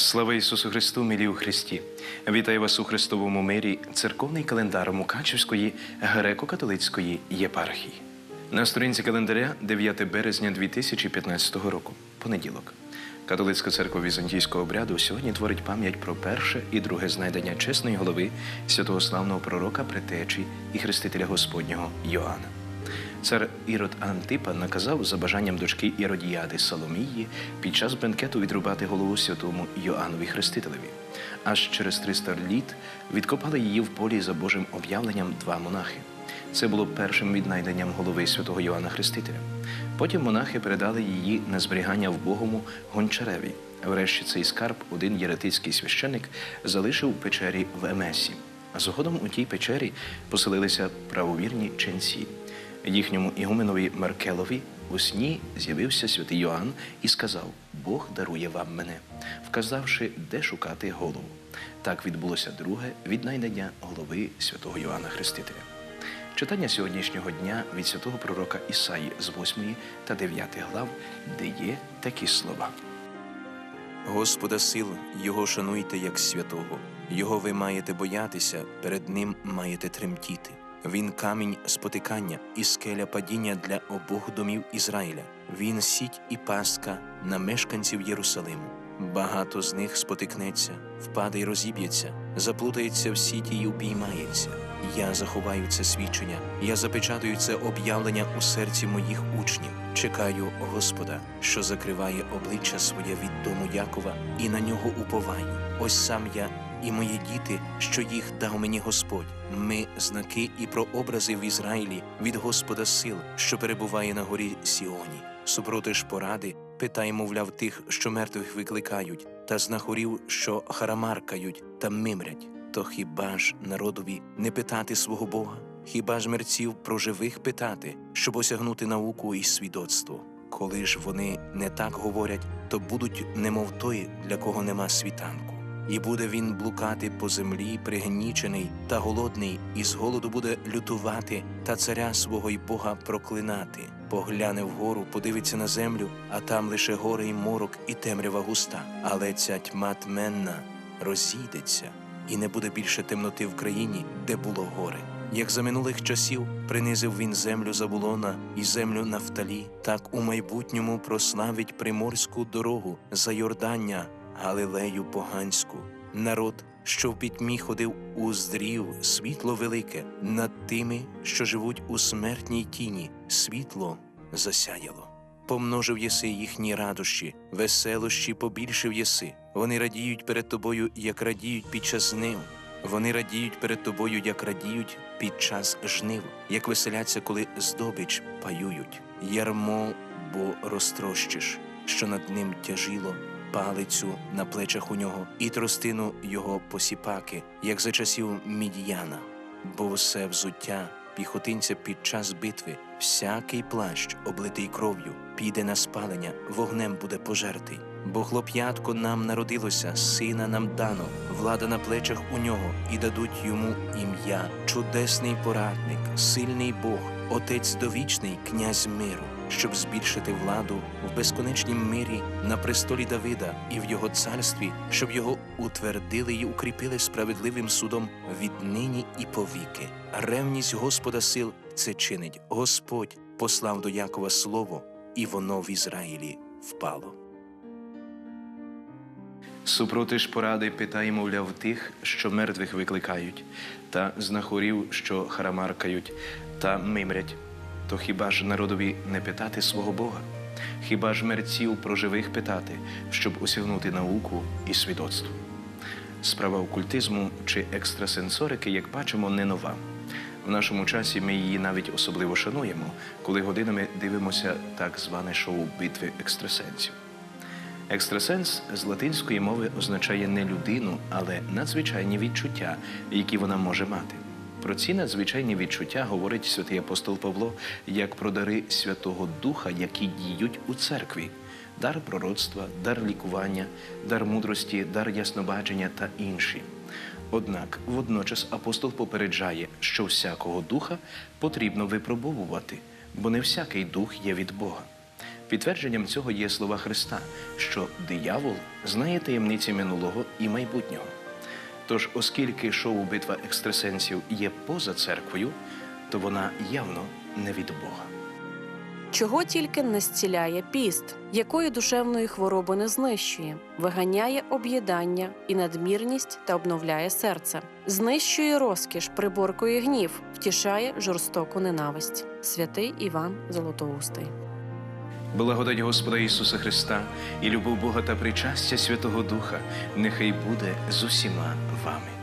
Слава Ісусу Христу, милі у Христі! Вітаю вас у Христовому мирі, церковний календар Мукачівської греко-католицької єпархії. На сторінці календаря 9 березня 2015 року, понеділок. Католицька церква візантійського обряду сьогодні творить пам'ять про перше і друге знайдення чесної голови святого славного пророка, претечі і хрестителя Господнього Йоанна. Цар Ірод Антипа наказав за бажанням дочки Іродіади Соломії під час бенкету відрубати голову святому Йоаннові Хрестителеві. Аж через 300 літ відкопали її в полі за Божим об'явленням два монахи. Це було першим віднайденням голови святого Йоанна Хрестителя. Потім монахи передали її на зберігання в Богому гончареві. Врешті цей скарб один єретицький священик залишив у печері в Емесі. А згодом у тій печері поселилися правовірні ченці. Їхньому ігуменові Маркелові у сні з'явився святий Йоанн і сказав: Бог дарує вам мене, вказавши, де шукати голову. Так відбулося друге віднайдення голови святого Йоанна Хрестителя. Читання сьогоднішнього дня від святого пророка Ісаї з 8 та 9 глав, де є такі слова. Господа сил, Його шануйте як святого. Його ви маєте боятися, перед Ним маєте тремтіти. Він камінь спотикання і скеля падіння для обох домів Ізраїля. Він сіть і пастка на мешканців Єрусалиму. Багато з них спотикнеться, впаде й розіб'ється, заплутається в сіті й упіймається. Я заховаю це свідчення, я запечатаю це об'явлення у серці моїх учнів. Чекаю Господа, що закриває обличчя своє від дому Якова, і на нього уповаю. Ось сам я і мої діти, що їх дав мені Господь. Ми знаки і прообрази в Ізраїлі від Господа сил, що перебуває на горі Сіоні. Супроти ж поради, питай, мовляв, тих, що мертвих викликають, та знахорів, що харамаркають та мимрять. То хіба ж народові не питати свого Бога? Хіба ж мерців про живих питати, щоб осягнути науку і свідоцтво? Коли ж вони не так говорять, то будуть немов той, для кого нема світанку. І буде він блукати по землі, пригнічений та голодний, і з голоду буде лютувати та царя свого й Бога проклинати. Погляне вгору, подивиться на землю, а там лише гори й морок, і темрява густа. Але ця тьма тменна розійдеться, і не буде більше темноти в країні, де було горе. Як за минулих часів принизив він землю Забулона і землю Нафталі, так у майбутньому прославить приморську дорогу за Йордання, Галилею поганську. Народ, що в пітьмі ходив, уздрів світло велике над тими, що живуть у смертній тіні, світло засяяло. Помножив єси їхні радощі, веселощі побільшив єси. Вони радіють перед тобою, як радіють під час жнив. Вони радіють перед тобою, як радіють під час жнив, як веселяться, коли здобич паюють. Ярмо, бо розтрощиш, що над ним тяжило, палицю на плечах у нього, і тростину його посіпаки, як за часів мідіяна. Бо все взуття піхотинця під час битви, всякий плащ, облитий кров'ю, піде на спалення, вогнем буде пожертий. Бо хлоп'ятко нам народилося, сина нам дано, влада на плечах у нього, і дадуть йому ім'я, чудесний порадник, сильний Бог, Отець довічний, князь миру, щоб збільшити владу в безконечнім мирі на престолі Давида і в його царстві, щоб його утвердили і укріпили справедливим судом віднині і повіки. Ревність Господа сил це чинить. Господь послав до Якова слово, і воно в Ізраїлі впало. Супроти ж поради питай, мовляв, тих, що мертвих викликають, та знахорів, що харамаркають та мимрять. То хіба ж народові не питати свого Бога? Хіба ж мерців про живих питати, щоб осягнути науку і свідоцтво? Справа окультизму чи екстрасенсорики, як бачимо, не нова. В нашому часі ми її навіть особливо шануємо, коли годинами дивимося так зване шоу битви екстрасенсів. Екстрасенс з латинської мови означає не людину, але надзвичайні відчуття, які вона може мати. Про ці надзвичайні відчуття говорить святий апостол Павло як про дари Святого Духа, які діють у церкві: дар пророцтва, дар лікування, дар мудрості, дар яснобачення та інші. Однак водночас апостол попереджає, що всякого духа потрібно випробовувати, бо не всякий дух є від Бога. Підтвердженням цього є слова Христа, що диявол знає таємниці минулого і майбутнього. Тож, оскільки шоу Битва екстрасенсів є поза церквою, то вона явно не від Бога. Чого тільки не зціляє піст, якої душевної хвороби не знищує, виганяє об'їдання і надмірність та обновляє серце, знищує розкіш, приборкує гнів, втішає жорстоку ненависть. Святий Іван Золотоустий. Благодать Господа Ісуса Христа і любов Бога та причастя Святого Духа нехай буде з усіма вами.